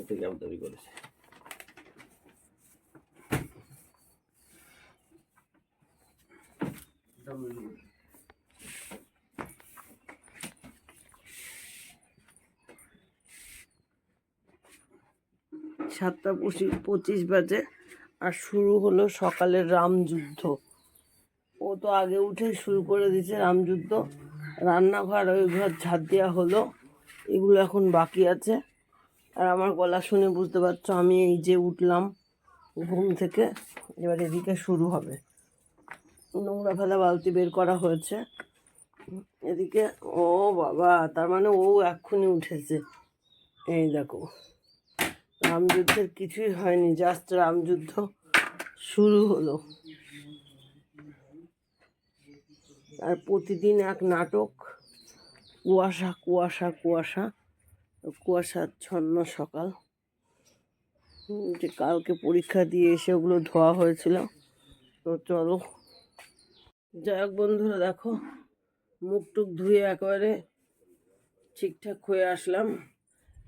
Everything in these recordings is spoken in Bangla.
কোথা থেকে আমদানি করেছে। সাতটা পঁচিশ বাজে আর শুরু হলো সকালের রামযুদ্ধ ও তো আগে উঠে শুরু করে দিয়েছে রামযুদ্ধ রান্নাঘর, ওই ঘর ঝাড় দেওয়া হলো। এগুলো এখন বাকি আছে। আর আমার গলা শুনে বুঝতে পারছ, আমি এই যে উঠলাম ঘুম থেকে, এবার এদিকে শুরু হবে। নোংরা ফেলা বালতি বের করা হয়েছে। এদিকে, ও বাবা, তার মানে ও এক্ষুনি উঠেছে। এই দেখো, রামযুদ্ধের কিছুই হয়নি, জাস্ট রামযুদ্ধ শুরু হলো। আর প্রতিদিন এক নাটক, কুয়াশা কুয়াশা কুয়াশা। কুয়াশাচ্ছন্ন সকাল। যে কালকে পরীক্ষা দিয়ে এসে ওগুলো ধোয়া হয়েছিল। তো চলো। যাই হোক বন্ধুরা, দেখো মুখ টুক ধুয়ে একেবারে ঠিকঠাক হয়ে আসলাম।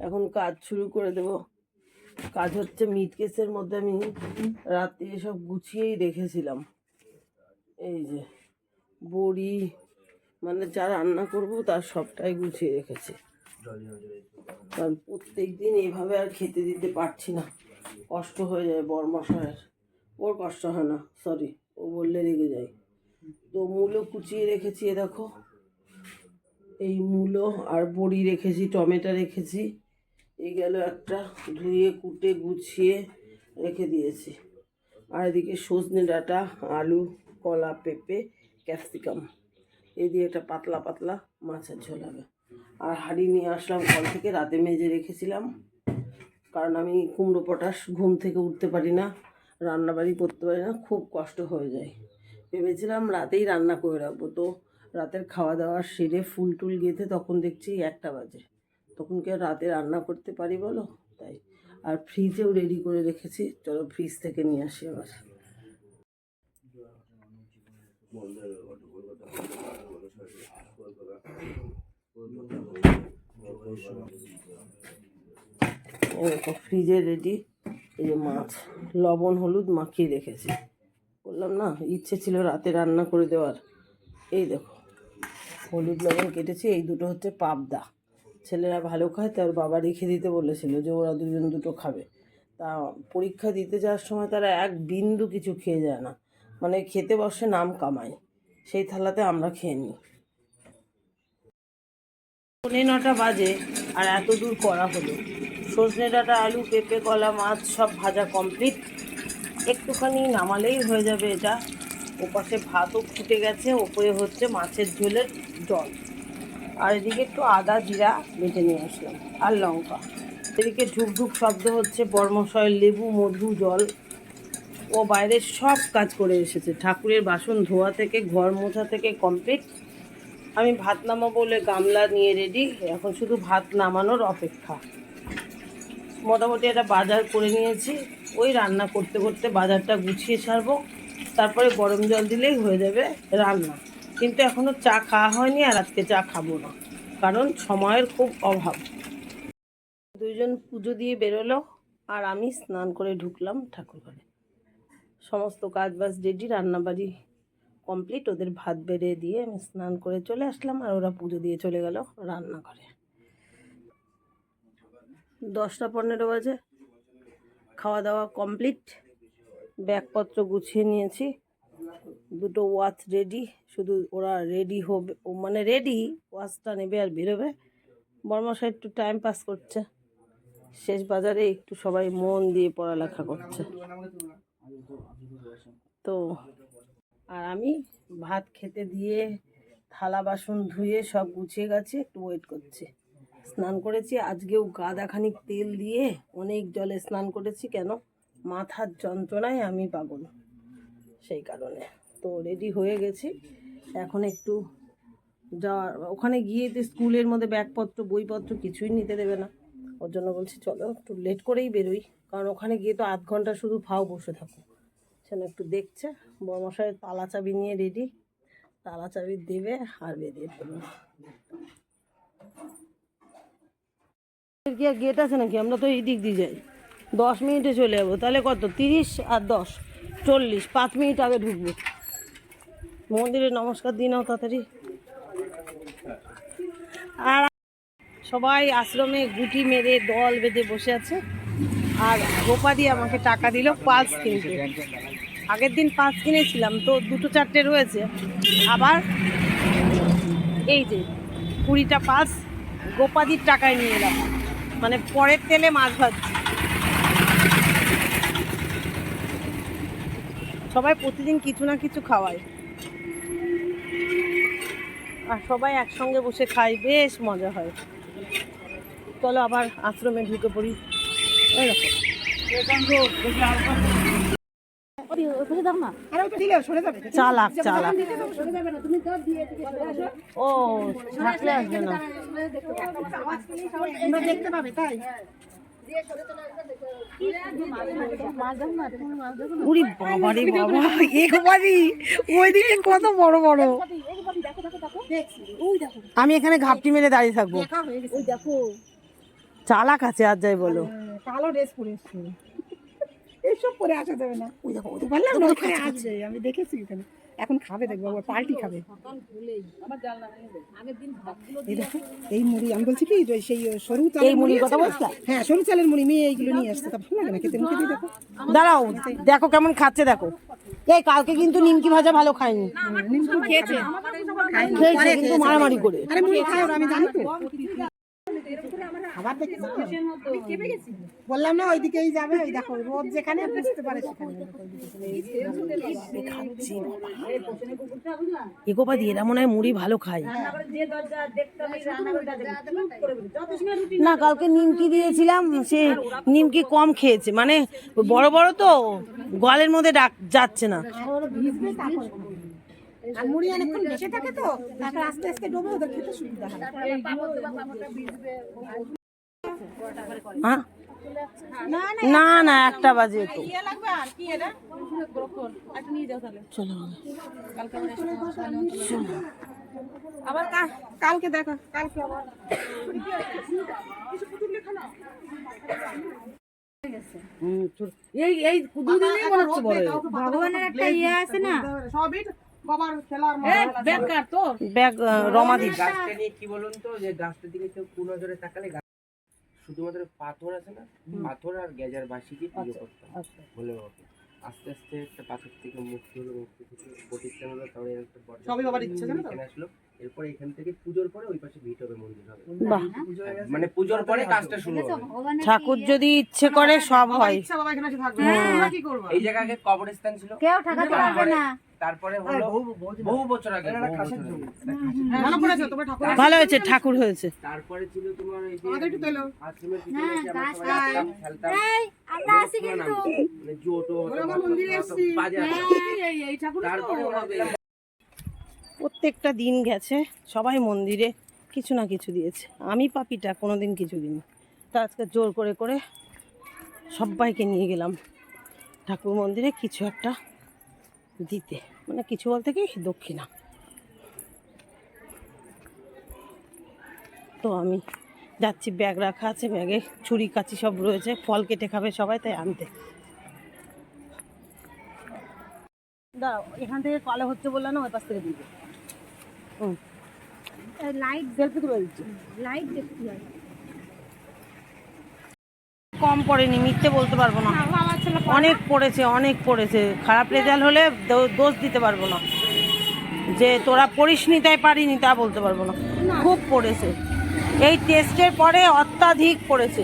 এখন কাজ শুরু করে দেব। কাজ হচ্ছে মিট কেসের মধ্যে আমি রাতে এসব গুছিয়েই রেখেছিলাম। এই যে, বড়ি মানে যা রান্না করব তার সবটাই গুছিয়ে রেখেছি। কারণ প্রত্যেক দিন এইভাবে আর খেতে দিতে পারছি না। কষ্ট হয়ে যায় বরমশায়ের। ওর কষ্ট হয় না সরি ও বললে রেগে যায়। তো মূলো কুচিয়ে রেখেছি এ দেখো। এই মূলো আর বড়ি রেখেছি, টমেটো রেখেছি। এই গেল একটা ধুয়ে, কুটে, গুছিয়ে রেখে দিয়েছি। আর এদিকে সজনে ডাঁটা, আলু, কলা, পেঁপে, ক্যাপসিকাম। এই দিয়ে একটা পাতলা পাতলা মাছের ঝোল হবে। আর হাঁড়ি নিয়ে আসলাম কল থেকে, রাতে মেজে রেখেছিলাম। কারণ আমি কুমড়ো পটাশ ঘুম থেকে উঠতে পারি না, রান্নাবাড়ি করতে পারি না, খুব কষ্ট হয়ে যায়। ভেবেছিলাম রাতেই রান্না করে রাখব। তো রাতের খাওয়া দাওয়া সেরে ফুল টুল গেঁথে তখন দেখছি একটা বাজে। তখন কি রাতে রান্না করতে পারি বলো? তাই। আর ফ্রিজেও রেডি করে রেখেছি। চলো ফ্রিজ থেকে নিয়ে আসি আবার। ফ্রিজে রেডি এই যে মাছ, লবণ, হলুদ মাখিয়ে রেখেছি। বললাম, না, ইচ্ছে ছিল রাতে রান্না করে দেওয়ার। এই দেখো, হলুদ, লবণ কেটেছি, এই দুটো হচ্ছে পাবদা। ছেলেরা ভালো খায়, তার বাবা রেখে দিতে বলেছিল যে ওরা দুজন দুটো খাবে। তা পরীক্ষা দিতে যাওয়ার সময় তারা এক বিন্দু কিছু খেয়ে যায় না। মানে খেতে বসে নাম কামায়, সেই থালাতে আমরা খেয়ে নিই। পৌনে নটা বাজে আর এত দূর করা হলো। সজনে ডাঁটা, আলু, পেঁপে, কলা, মাছ সব ভাজা কমপ্লিট একটুখানি নামালেই হয়ে যাবে এটা। ওপাশে ভাতও ফুটে গেছে, ওপরে হচ্ছে মাছের ঝোলের জল। আর এদিকে একটু আদা, জিরা বেটে নিয়ে আসলাম, আর লঙ্কা। এদিকে ঢুকঢুক শব্দ হচ্ছে বর্মশয়ের লেবু, মধু, জল। ও বাইরের সব কাজ করে এসেছে। ঠাকুরের বাসন ধোয়া থেকে, ঘর মোছা থেকে কমপ্লিট আমি ভাত নামাবো বলে গামলা নিয়ে রেডি এখন শুধু ভাত নামানোর অপেক্ষা। মোটামুটি একটা বাজার করে নিয়েছি, ওই রান্না করতে করতে বাজারটা গুছিয়ে ছাড়বো, তারপরে গরম জল দিলেই হয়ে যাবে রান্না। কিন্তু এখনও চা খাওয়া হয়নি আর আজকে চা খাব না, কারণ সময়ের খুব অভাব। দুইজন পুজো দিয়ে বেরোলো আর আমি স্নান করে ঢুকলাম ঠাকুর ঘরে সমস্ত কাজ বাজ রেডি রান্নাবাড়ি কমপ্লিট ওদের ভাত বেড়ে দিয়ে আমি স্নান করে চলে আসলাম আর ওরা পুজো দিয়ে চলে গেল রান্নাঘরে। দশটা পনেরো বাজে। খাওয়া দাওয়া কমপ্লিট ব্যাগপত্র গুছিয়ে নিয়েছি। দুটো ওয়াচ রেডি শুধু ওরা রেডি হবে মানে রেডি ওয়াচটা নেবে আর বেরোবে। বর্মশা একটু টাইম পাস করছে। শেষ বাজারে একটু সবাই মন দিয়ে পড়ালেখা করছে। তো আর আমি ভাত খেতে দিয়ে থালা বাসন ধুয়ে সব গুছিয়ে গেছে, একটু ওয়েট করছে। স্নান করেছি, আজকেও গাদা খানিক তেল দিয়ে অনেক জলে স্নান করেছি, কেন? মাথার যন্ত্রণায় আমি পাগল। সেই কারণে। তো রেডি হয়ে গেছি। এখন একটু যাওয়ার, ওখানে গিয়ে তো স্কুলের মধ্যে ব্যাগপত্র, বইপত্র কিছুই নিতে দেবে না। ওর জন্য বলছি, চলো একটু লেট করেই বেরোই। কারণ ওখানে গিয়ে তো আধ ঘণ্টা শুধু ফাও বসে থাকো। সেন একটু দেখছে। বর্মশায়ের তালা চাবি নিয়ে রেডি তালা চাবি দেবে, আর বেরিয়ে পড়বে কি আর গেট আছে নাকি? আমরা তো এই দিক দিয়ে যাই। দশ মিনিটে চলে যাব। তাহলে কত? তিরিশ আর দশ? চল্লিশ। পাঁচ মিনিট আগে ঢুকবো। মন্দিরে নমস্কার দিই নাও তাড়াতাড়ি। আর সবাই আশ্রমে গুটি মেরে দল বেঁধে বসে আছে। আর গোপাদি আমাকে টাকা দিল পালস কিনতে। আগের দিন পাঁচ কিনেছিলাম, তো দুটো চারটে রয়েছে। আবার এই যে কুড়িটা পাঁচ গোপাদির টাকায় নিয়ে এলাম। মানে পরের তেলে মাছ ভাজছি। সবাই প্রতিদিন কিছু না কিছু খাওয়ায়। আর সবাই একসঙ্গে বসে খাই বেশ মজা হয়। চলো আবার আশ্রমে ঢুকে পড়ি। দেখো চালাক চালাক। ও থাকলে আসবে না। দেখতে পাবে তাই? উরি বাবা রে বাবা একবারই ওইদিকে কত বড় বড়। আমি এখানে ঘাপটি মেরে দাঁড়িয়ে থাকব। চালাক আছে আর যাই বলো। কালো ড্রেস পরে এইসব পরে আসা যাবে না। ওই দেখো ওদের বললাম না? ওখানে আমি দেখেছি এখানে এখন খাবে দেখব আবার পাল্টি খাবে। এই দেখো এই মুড়ি আমি বলছি কি যে সেই সরু চালের মুড়ির কথা আছে? না? বলছিলা? হ্যাঁ সরু চালের মুড়ি মেয়ে এইগুলো নিয়ে আসছে তা ভালো লাগে না খেতে? মুখে দিয়ে দেখো। দাঁড়াও দেখো কেমন খাচ্ছে দেখো। এই কালকে কিন্তু নিমকি ভাজা ভালো খায়নি। নিমকি খেয়েছে। খেয়েছে কিন্তু মারামারি করে। আরে মুড়ি খায় আমি জানি তো। খাবার দেখেছি বললাম না ওইদিকেই যাবে ওই দেখো রোদ যেখানে বুঝতে পারে সেখানে। এগোপাদি এরা মনে হয় মুড়ি ভালো খায়। না কালকে নিমকি দিয়েছিলাম সে নিমকি কম খেয়েছে। মানে বড় বড় তো গলের মধ্যে ডাক যাচ্ছে না। আর মুড়ি অনেকক্ষণ থাকে তো তারপর আস্তে আস্তে ডোবে ওদের খেতে সুবিধা হয়। হ্যাঁ? না না একটা বাজে তো। চলো আবার কালকে দেখো কালকে আবার। এই এই দুদিনই মনে হচ্ছে বড় ভগবানের একটা ইয়ে আছে না? সবই বাবার খেলার বেকার তো ব্যাগ রমাদি গাছটা নিয়ে কি বলুন তো যে গাছটার দিকে কেউ কু নজরে তাকালে গাছ- শুধুমাত্র পাথর আছে না পাথর আর গেজার বাসিকে পুজো করতাম ভোলে বাবাকে আস্তে আস্তে একটা পাথর থেকে মুক্তি হলো মুক্তি থেকে প্রতিষ্ঠান হলো তারপরে একটা বড় সবই বাবার ইচ্ছে, জানো তো? আসলো এরপরে এখান থেকে পুজোর পরে ওই পাশে ভিট হবে মন্দির হবে। বাহ। মানে পুজোর পরে কাজটা শুরু হবে। ঠাকুর যদি ইচ্ছে করে সব হয়। ইচ্ছা বাবা এখানে থাকবে। তোমরা কি করবে? এই জায়গা আগে কবরস্থান ছিল। কেউ ঠেকাতে পারবে না। তারপরে হলো বহু বছর আগে বহু বছর আগে। ভালো করেছ তোমরা ঠাকুর ভালো হয়েছে ঠাকুর হয়েছে। তারপরে ছিল তোমার এই যে একটু তোলো। আশ্রমের পিছনে এসে আমরা খেলতাম। আমরা আসি কিন্তু। মানে জুতো হতো, আমরা মন্দিরে হতো, এসছি। বাজে আসতো। তারপরে ওরা বেরিয়ে প্রত্যেকটা দিন গেছে, সবাই মন্দিরে কিছু না কিছু দিয়েছে। আমি পাপিটা কোনো দিন কিছু দিইনি। তা আজকে জোর করে করে সবাইকে নিয়ে গেলাম ঠাকুর মন্দিরে কিছু একটা দিতে। মানে কিছু বলতে কি, দক্ষিণা। তো আমি যাচ্ছি, ব্যাগ রাখা আছে, ব্যাগে ছুরি, কাচি সব রয়েছে, ফল কেটে খাবে সবাই, তাই আনতে। দাঁড়াও এখান থেকে কলে হচ্ছে বলল না, ওই পাশ থেকে হুম লাইট সেলফি তুলে দিচ্ছি। লাইট দেখতে হয় কম পড়েনি মিথ্যে বলতে পারব না। অনেক পড়েছে অনেক পড়েছে। খারাপ রেজাল্ট হলে দোষ দিতে পারব না। যে তোরা পড়িসনি তাই পারিনি তা বলতে পারব না। খুব পড়েছে। এই টেস্টের পরে অত্যাধিক পড়েছে।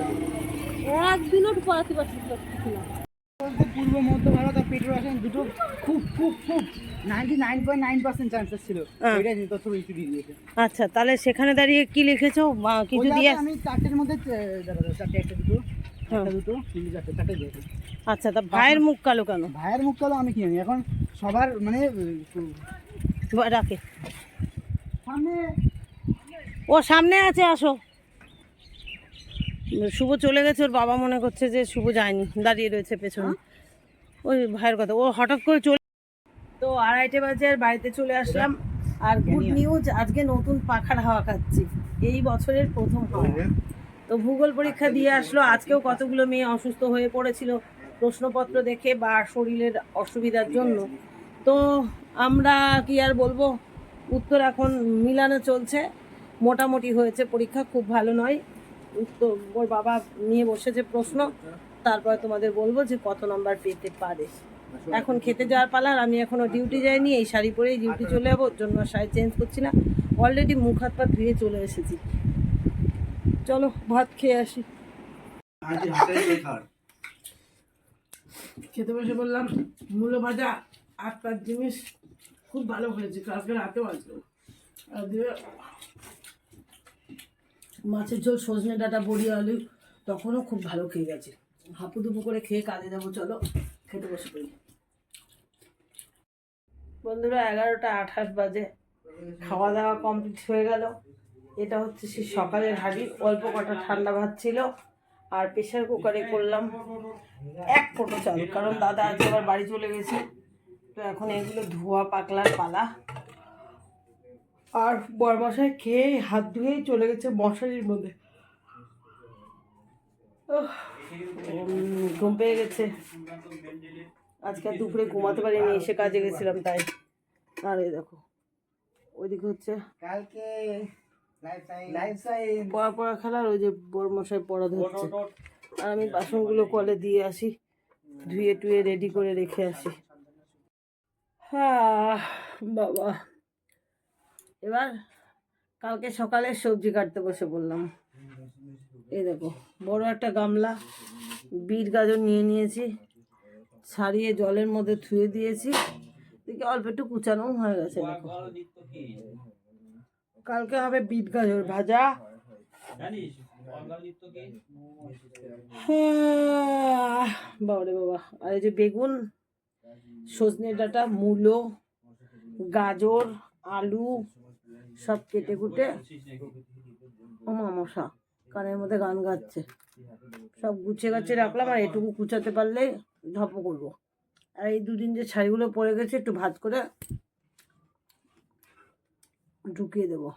একদিনও পড়াতে পারছি পূর্ব মধ্য ভারত আর পেট্রো দুটো খুব খুব খুব। হ্যাঁ। আচ্ছা তাহলে সেখানে দাঁড়িয়ে কি লিখেছো? বা কিছু দিয়ে আমি চারটের মধ্যে হ্যাঁ। আচ্ছা তা ভাইয়ের মুখ কালো কেন? ভাইয়ের মুখ কালো আমি কি এখন সবার মানে রাখে। সামনে। ও সামনে আছে আসো। শুভ চলে গেছে ওর বাবা মনে করছে যে শুভ যায়নি দাঁড়িয়ে রয়েছে পেছনে। ওই ভাইয়ের কথা। ও হঠাৎ করে চলে আড়াইটে বাজে আর বাড়িতে চলে আসলাম। আর গুড নিউজ আজকে নতুন পাখার হাওয়া খাচ্ছি। এই বছরের প্রথম হাওয়া। তো ভূগোল পরীক্ষা দিয়ে আসলো। আজকেও কতগুলো মেয়ে অসুস্থ হয়ে পড়েছিল প্রশ্নপত্র দেখে বা শরীরের অসুবিধার জন্য। তো আমরা কি আর বলব? উত্তর এখন মিলানো চলছে। মোটামুটি হয়েছে পরীক্ষা খুব ভালো নয়। উত্তর ওর বাবা নিয়ে বসেছে প্রশ্ন। তারপরে তোমাদের বলব যে কত নাম্বার পেতে পারে। এখন খেতে যাওয়ার পালা আর আমি এখনও ডিউটি যাইনি এই শাড়ি পরেই ডিউটি চলে যাব ওর জন্য আর শাড়ি চেঞ্জ করছি না। অলরেডি মুখ হাত পা ধুয়ে চলে এসেছি। চলো ভাত খেয়ে আসি। খেতে বসে বললাম মূলো ভাজা আর তার জিনিস খুব ভালো হয়েছে কালকে রাতেও আসলো আর দিয়ে মাছের ঝোল সজনে ডাটা বড়ি আলু তখনও খুব ভালো খেয়ে গেছে। হাপু দুপু করে খেয়ে কাজে যাব চলো। খেতে বসে পড়ি। বন্ধুরা, এগারোটা আঠাশ বাজে। খাওয়া দাওয়া কমপ্লিট হয়ে গেল। এটা হচ্ছে সেই সকালের হাঁড়ি। অল্প কটা ঠান্ডা ভাত ছিল। আর প্রেশার কুকারে করলাম এক ফোটো চাল। কারণ দাদা আজ আবার বাড়ি চলে গেছে। তো এখন এগুলো ধোয়া, পাকলার পালা। আর বরমশাই খেয়ে হাত ধুয়েই চলে গেছে মশারির মধ্যে। ঘুম পেয়ে গেছে। আজকে আর দুপুরে ঘুমাতে পারিনি এসে কাজে গেছিলাম তাই। আর এই দেখো ওইদিকে হচ্ছে কালকে পড়া পড়া খেলার ওই যে বরমশাই পড়া ধরছে। আর আমি বাসনগুলো কলে দিয়ে আসি ধুয়ে টুয়ে রেডি করে রেখে আসি। হ্যাঁ বাবা। এবার কালকে সকালে সবজি কাটতে বসে বললাম এই দেখো বড় একটা গামলা বিট গাজর নিয়ে নিয়েছি ছাড়িয়ে জলের মধ্যে ধুয়ে দিয়েছি। দেখি অল্প একটু কুচানো হয়ে গেছে দেখো। কালকে হবে বিট গাজর ভাজা। হ্যাঁ, বাবারে বাবা। আর এই যে বেগুন সজনে ডাঁটা মূলো গাজর আলু সব কেটে কুটে। ও মা মশা। কানের মধ্যে গান গাচ্ছে। সব গুছিয়ে গাছে রাখলাম আর এটুকু কুচাতে পারলে ধপ করব। আর এই দুদিন যে শাড়িগুলো পরে গেছে, একটু ভাত করে ঢুকিয়ে দেবো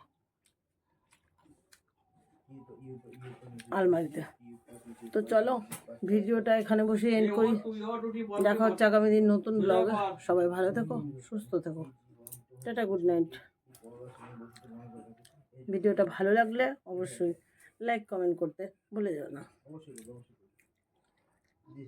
আলমারিতে। তো চলো, ভিডিওটা এখানে বসে এন্ড করি। দেখা হচ্ছে আগামী দিন নতুন ব্লগে সবাই ভালো থেকো, সুস্থ থেকো। টাটা গুড নাইট ভিডিওটা ভালো লাগলে অবশ্যই লাইক কমেন্ট করতে ভুলে যাও না।